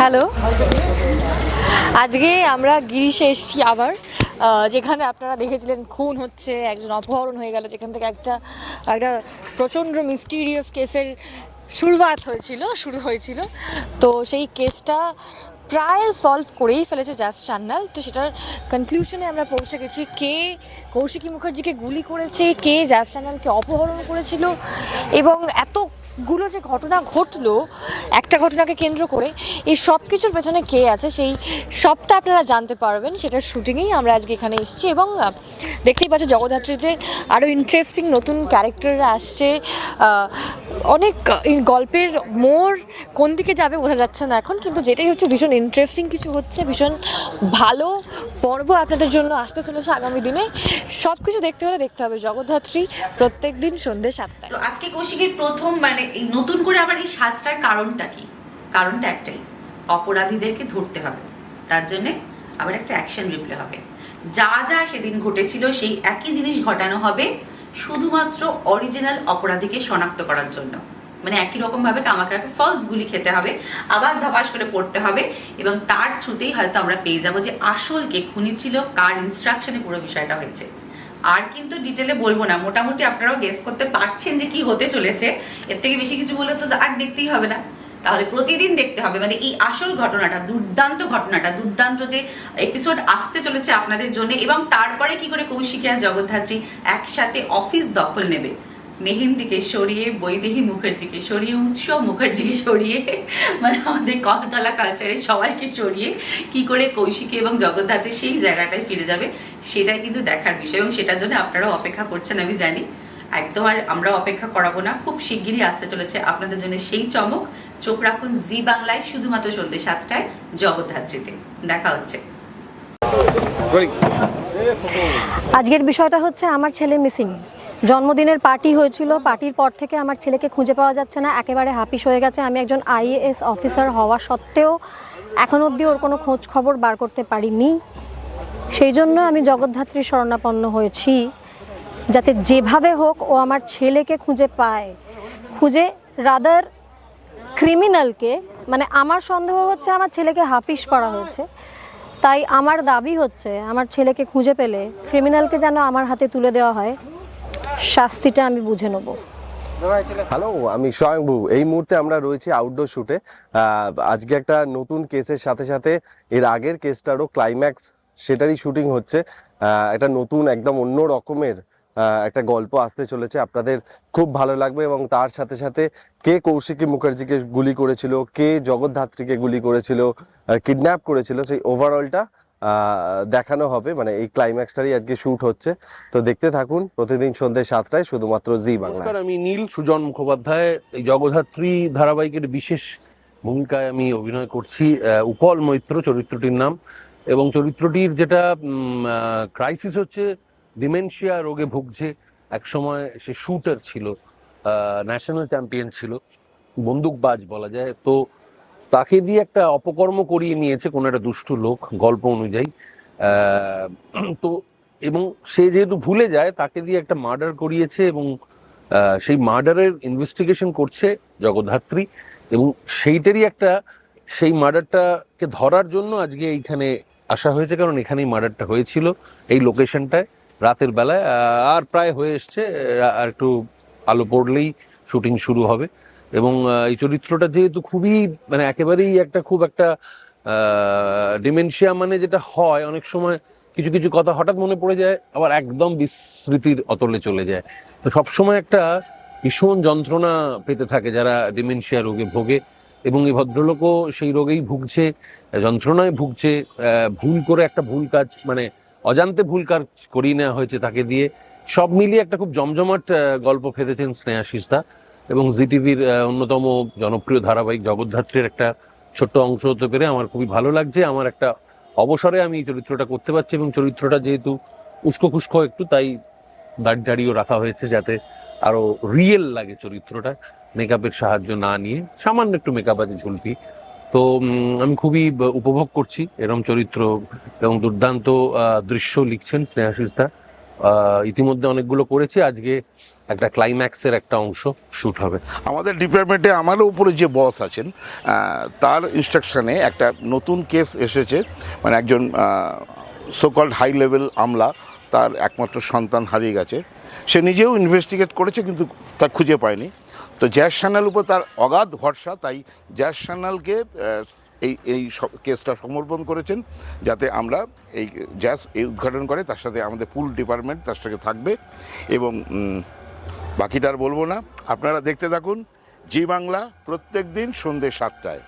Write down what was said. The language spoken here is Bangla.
হ্যালো। আজকে আমরা গিরিশে এসেছি আবার যেখানে আপনারা দেখেছিলেন খুন হচ্ছে, একজন অপহরণ হয়ে গেল, যেখান থেকে একটা একটা প্রচণ্ড মিস্টিরিয়াস কেসের শুরুয়াত হয়েছিল, শুরু হয়েছিল। তো সেই কেসটা প্রায় সলভ করেই ফেলেছে জাস সান্যাল। তো সেটার কনক্লুশনে আমরা পৌঁছে গেছি কে কৌশিকী মুখার্জিকে গুলি করেছে, কে জাস সান্যালকে অপহরণ করেছিল, এবং এতগুলো যে ঘটনা ঘটলো, একটা ঘটনাকে কেন্দ্র করে, এই সব কিছুর পেছনে কে আছে সেই সবটা আপনারা জানতে পারবেন। সেটার শুটিংয়েই আমরা আজকে এখানে এসেছি এবং দেখতেই পাচ্ছি জগদ্ধাত্রীতে আরও ইন্টারেস্টিং নতুন ক্যারেক্টাররা আসছে। অনেক গল্পের মোড় কোন দিকে যাবে বোঝা যাচ্ছে না এখন, কিন্তু যেটাই হচ্ছে ভীষণ ইন্টারেস্টিং কিছু হচ্ছে, ভীষণ ভালো পর্ব আপনাদের জন্য আসতে চলেছে আগামী দিনে। সব কিছু দেখতে হলে দেখতে হবে জগদ্ধাত্রী প্রত্যেক দিন সন্ধ্যে সাতটায়। আজকে কৌশিকের প্রথম মানে এই নতুন করে আবার এই সাজটার কারণটা কি? কারণটা একটাই, অপরাধীদেরকে ধরতে হবে। তার জন্য আবার একটা অ্যাকশন রিপ্লে হবে। যা যা সেদিন ঘটেছিল, সেই একই জিনিস ঘটানো হবে শুধুমাত্র অরিজিনাল অপরাধীকে শনাক্ত করার জন্য। মানে একই রকম ভাবে আমাকে একটা ফলস গুলি খেতে হবে, আবার ধপাস করে পড়তে হবে এবং তার থ্রুতেই হয়তো আমরা পেয়ে যাব যে আসল কে, খুনি ছিল, কার ইনস্ট্রাকশনে পুরো বিষয়টা হয়েছে। আর কিন্তু ডিটেলে বলব না। মোটামুটি আপনারাও গেস করতে পারছেন যে কি হতে চলেছে। এর থেকে বেশি কিছু বলে তো আর দেখতেই হবে না। তাহলে প্রতিদিন দেখতে হবে। মানে এই আসল ঘটনাটা, দুর্দান্ত ঘটনাটা, দুর্দান্ত যে এপিসোড আসতে চলেছে আপনাদের জন্য এবং তারপরে কি করে কৌশিকী জগদ্ধাত্রী একসাথে অফিস দখল নেবে। মেহেন্দিকে সরিয়ে, বৈদেহী মুখার্জিকে সরিয়ে, উৎসব মুখার্জিকে সরিয়ে মানে আমাদের কলতলা কালচারে সবাইকে সরিয়ে কি করে কৌশিকী এবং জগদ্ধাত্রী সেই জায়গাটায় ফিরে যাবে, সেটাই কিন্তু দেখার বিষয় এবং সেটার জন্য আপনারাও অপেক্ষা করছেন আমি জানি। একদম আর আমরা অপেক্ষা করাবো না, খুব শিগগিরই আসতে চলেছে আপনাদের জন্য সেই চমক। চোখ রাখুন জি বাংলায়, শুধুমাত্র সন্ধ্যে সাতটায় জগদ্ধাত্রীতে। দেখা হচ্ছে। আজকের বিষয়টা হচ্ছে আমার ছেলে মিসিং। জন্মদিনের পার্টি হয়েছিল। পার্টির পর থেকে আমার ছেলেকে খুঁজে পাওয়া যাচ্ছে না। একেবারে হাপিস হয়ে গেছে। আমি একজন আইএএস অফিসার হওয়া সত্ত্বেও এখন অবধি ওর কোনো খোঁজ খবর বার করতে পারিনি। সেই জন্য আমি জগদ্ধাত্রী শরণাপন্ন হয়েছি। যাতে যেভাবে হোক ও আমার ছেলেকে খুঁজে পায়। খুঁজে রাদার ক্রিমিনালকে মানে আমার সন্দেহ হচ্ছে আমার ছেলেকে হাপিস করা হয়েছে। তাই আমার দাবি হচ্ছে, আমার ছেলেকে খুঁজে পেলে ক্রিমিনালকে যেন আমার হাতে তুলে দেওয়া হয়। শাস্তিটা আমি বুঝে নেব। হ্যালো আমি স্বয়ংভু। এই মুহূর্তে আমরা রয়েছি আউটডোর শুটে আজকে একটা নতুন কেসের সাথে সাথে এর আগের কেসটারও ক্লাইম্যাক্স সেটারই শুটিং হচ্ছে। একটা নতুন, একদম অন্য রকমের একটা গল্প আসতে চলেছে। আপনাদের খুব ভালো লাগবে এবং তার সাথে সাথে কে কৌশিকী মুখার্জিকে গুলি করেছিল, কে জগদ্ধাত্রীকে গুলি করেছিল কিডন্যাপ করেছিল, সেই ওভারঅলটা দেখানো হবে। মানে এই ক্লাইম্যাক্সটারই আজকে শুট হচ্ছে। তো দেখতে থাকুন, প্রতিদিন সন্ধ্যে সাতটায় শুধুমাত্র জি বাংলা আমি নীল সুজন মুখোপাধ্যায়। এই জগদ্ধাত্রী ধারাবাহিকের বিশেষ ভূমিকায় আমি অভিনয় করছি উপল মৈত্র চরিত্রটির নাম। এবং চরিত্রটির যেটা ক্রাইসিস হচ্ছে ডিমেনশিয়া রোগে ভুগছে। একসময় সে শুটার ছিল ন্যাশনাল চ্যাম্পিয়ন ছিল, বন্দুকবাজ বলা যায়। তো তাকে দিয়ে একটা অপকর্ম করিয়ে নিয়েছে কোনো একটা দুষ্টু লোক গল্প অনুযায়ী। তো এবং সে যেহেতু ভুলে যায়, তাকে দিয়ে একটা মার্ডার করিয়েছে এবং সেই মার্ডারের ইনভেস্টিগেশন করছে জগদ্ধাত্রী এবং সেইটারই একটা, সেই মার্ডারটাকে ধরার জন্য আজকে এইখানে আসা হয়েছে, কারণ এখানেই মার্ডারটা হয়েছিল এই লোকেশনটায় রাতের বেলায়। আর প্রায় হয়ে এসছে আর একটু আলো পড়লেই শুটিং শুরু হবে। এবং এই চরিত্রটা যেহেতু খুবই মানে একেবারেই একটা খুব একটা ডিমেনশিয়া মানে যেটা হয়, অনেক সময় কিছু কিছু কথা হঠাৎ মনে পড়ে যায়, আবার একদম বিস্মৃতির অতলে চলে যায়। তো সবসময় একটা ভীষণ যন্ত্রণা পেতে থাকে যারা ডিমেনশিয়া রোগে ভোগে এবং এই ভদ্রলোকও সেই রোগেই ভুগছে, যন্ত্রণায় ভুগছে ভুল করে একটা ভুল কাজ মানে অজান্তে ভুল কাজ করিয়ে নেওয়া হয়েছে তাকে দিয়ে। সব মিলিয়ে একটা খুব জমজমাট গল্প ফেলেছেন স্নেহাশিস দা এবং জি টিভির অন্যতম জনপ্রিয় ধারাবাহিক জগদ্ধাত্রীর একটা ছোট্ট অংশ হতে পেরে আমার খুবই ভালো লাগছে। আমার একটা অবসরে আমি এই চরিত্রটা করতে পারছি এবং চরিত্রটা যেহেতু উস্কো খুস্কো একটু তাই দাড়ি দাড়িও রাখা হয়েছে যাতে আরও রিয়েল লাগে চরিত্রটা মেকআপের সাহায্য না নিয়ে। সামান্য একটু মেকআপ আছে ঝুলপি। তো আমি খুবই উপভোগ করছি। এরম চরিত্র এবং দুর্দান্ত দৃশ্য লিখছেন স্নেহাশিস দা আহ, ইতিমধ্যে অনেকগুলো করেছি। আজকে একটা ক্লাইম্যাক্সের একটা অংশ শুট হবে। আমাদের ডিপার্টমেন্টে আমারও উপরে যে বস আছেন তার ইনস্ট্রাকশনে একটা নতুন কেস এসেছে। মানে একজন সোকল্ড হাই লেভেল আমলা তার একমাত্র সন্তান হারিয়ে গেছে। সে নিজেও ইনভেস্টিগেট করেছে কিন্তু তা খুঁজে পায়নি। তো জ্যাস চ্যানেল উপর তার অগাধ ভরসা তাই জ্যাস আহ, এই এই কেসটা সমর্পণ করেছেন যাতে আমরা এই জ্যাস এই উদ্ঘাটন করে, তার সাথে আমাদের পুল ডিপার্টমেন্ট তার সাথে থাকবে এবং বাকিটা আর বলব না। আপনারা দেখতে থাকুন, জি বাংলা প্রত্যেক দিন সন্ধ্যে সাতটায়।